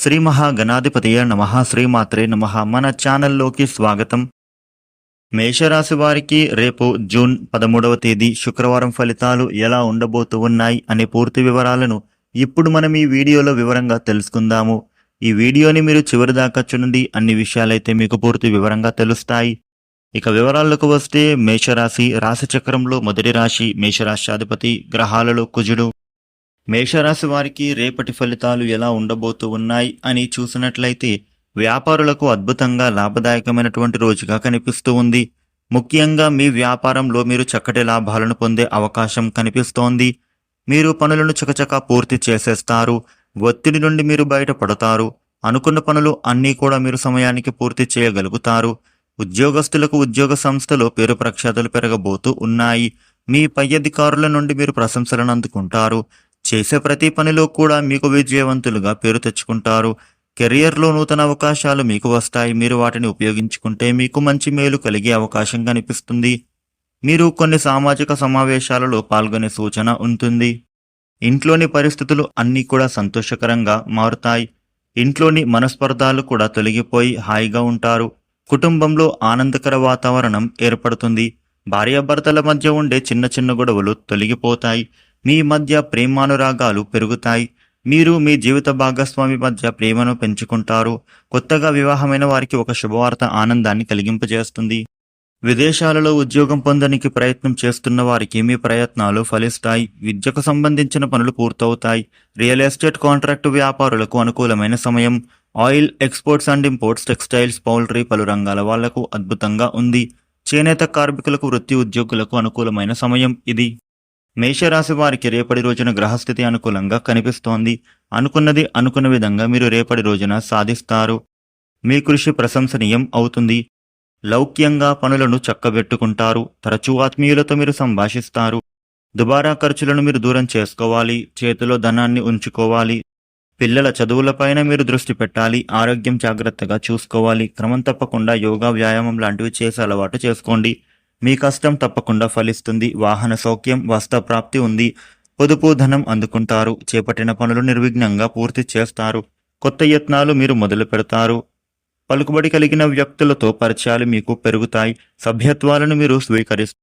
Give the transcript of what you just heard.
శ్రీ మహాగణాధిపతియ నమ శ్రీమాత్రే నమ. మన ఛానల్లోకి స్వాగతం. మేషరాశి వారికి రేపు జూన్ పదమూడవ తేదీ శుక్రవారం ఫలితాలు ఎలా ఉండబోతూ ఉన్నాయి అనే పూర్తి వివరాలను ఇప్పుడు మనం ఈ వీడియోలో వివరంగా తెలుసుకుందాము. ఈ వీడియోని మీరు చివరి దాకా చూడండి అన్ని విషయాలైతే మీకు పూర్తి వివరంగా తెలుస్తాయి. ఇక వివరాల్లోకి వస్తే మేషరాశి రాశి చక్రంలో మొదటి రాశి మేషరాశ్యాధిపతి గ్రహాలలో కుజుడు. మేషరాశి వారికి రేపటి ఫలితాలు ఎలా ఉండబోతూ ఉన్నాయి అని చూసినట్లయితే వ్యాపారులకు అద్భుతంగా లాభదాయకమైనటువంటి రోజుగా కనిపిస్తూ ఉంది. ముఖ్యంగా మీ వ్యాపారంలో మీరు చక్కటి లాభాలను పొందే అవకాశం కనిపిస్తోంది. మీరు పనులను చకచకా పూర్తి చేసేస్తారు. ఒత్తిడి నుండి మీరు బయటపడతారు. అనుకున్న పనులు అన్నీ కూడా మీరు సమయానికి పూర్తి చేయగలుగుతారు. ఉద్యోగస్తులకు ఉద్యోగ సంస్థలో పేరు ప్రఖ్యాతులు పెరగబోతూ ఉన్నాయి. మీ పై అధికారుల నుండి మీరు ప్రశంసలను అందుకుంటారు. చేసే ప్రతి పనిలో కూడా మీకు విజయవంతులుగా పేరు తెచ్చుకుంటారు. కెరియర్లో నూతన అవకాశాలు మీకు వస్తాయి. మీరు వాటిని ఉపయోగించుకుంటే మీకు మంచి మేలు కలిగే అవకాశం కనిపిస్తుంది. మీరు కొన్ని సామాజిక సమావేశాలలో పాల్గొనే సూచన ఉంటుంది. ఇంట్లోని పరిస్థితులు అన్నీ కూడా సంతోషకరంగా మారుతాయి. ఇంట్లోని మనస్పర్ధాలు కూడా తొలగిపోయి హాయిగా ఉంటారు. కుటుంబంలో ఆనందకర వాతావరణం ఏర్పడుతుంది. భార్యాభర్తల మధ్య ఉండే చిన్న చిన్న గొడవలు తొలగిపోతాయి. మీ మధ్య ప్రేమానురాగాలు పెరుగుతాయి. మీరు మీ జీవిత భాగస్వామి మధ్య ప్రేమను పెంచుకుంటారు. కొత్తగా వివాహమైన వారికి ఒక శుభవార్త ఆనందాన్ని కలిగింపజేస్తుంది. విదేశాలలో ఉద్యోగం పొందడానికి ప్రయత్నం చేస్తున్న వారికి మీ ప్రయత్నాలు ఫలిస్తాయి. విద్యకు సంబంధించిన పనులు పూర్తవుతాయి. రియల్ ఎస్టేట్ కాంట్రాక్టు వ్యాపారులకు అనుకూలమైన సమయం. Oil exports and imports textiles poultry పలు రంగాల వాళ్ళకు అద్భుతంగా ఉంది. చేనేత కార్మికులకు వృత్తి ఉద్యోగులకు అనుకూలమైన సమయం ఇది. మేషరాశి వారికి రేపటి రోజున గ్రహస్థితి అనుకూలంగా కనిపిస్తోంది. అనుకున్నది అనుకున్న విధంగా మీరు రేపటి రోజున సాధిస్తారు. మీ కృషి ప్రశంసనీయం అవుతుంది. లౌక్యంగా పనులను చక్కబెట్టుకుంటారు. తరచూ ఆత్మీయులతో మీరు సంభాషిస్తారు. దుబారా ఖర్చులను మీరు దూరం చేసుకోవాలి. చేతిలో ధనాన్ని ఉంచుకోవాలి. పిల్లల చదువులపైన మీరు దృష్టి పెట్టాలి. ఆరోగ్యం జాగ్రత్తగా చూసుకోవాలి. క్రమం తప్పకుండా యోగా వ్యాయామం లాంటివి చేసే అలవాటు చేసుకోండి. మీ కష్టం తప్పకుండా ఫలిస్తుంది. వాహన సౌఖ్యం వస్త్రప్రాప్తి ఉంది. పొదుపు ధనం అందుకుంటారు. చేపట్టిన పనులు నిర్విఘ్నంగా పూర్తి చేస్తారు. కొత్త యత్నాలు మీరు మొదలు పెడతారు. పలుకుబడి కలిగిన వ్యక్తులతో పరిచయాలు మీకు పెరుగుతాయి. సభ్యత్వాలను మీరు స్వీకరిస్తారు.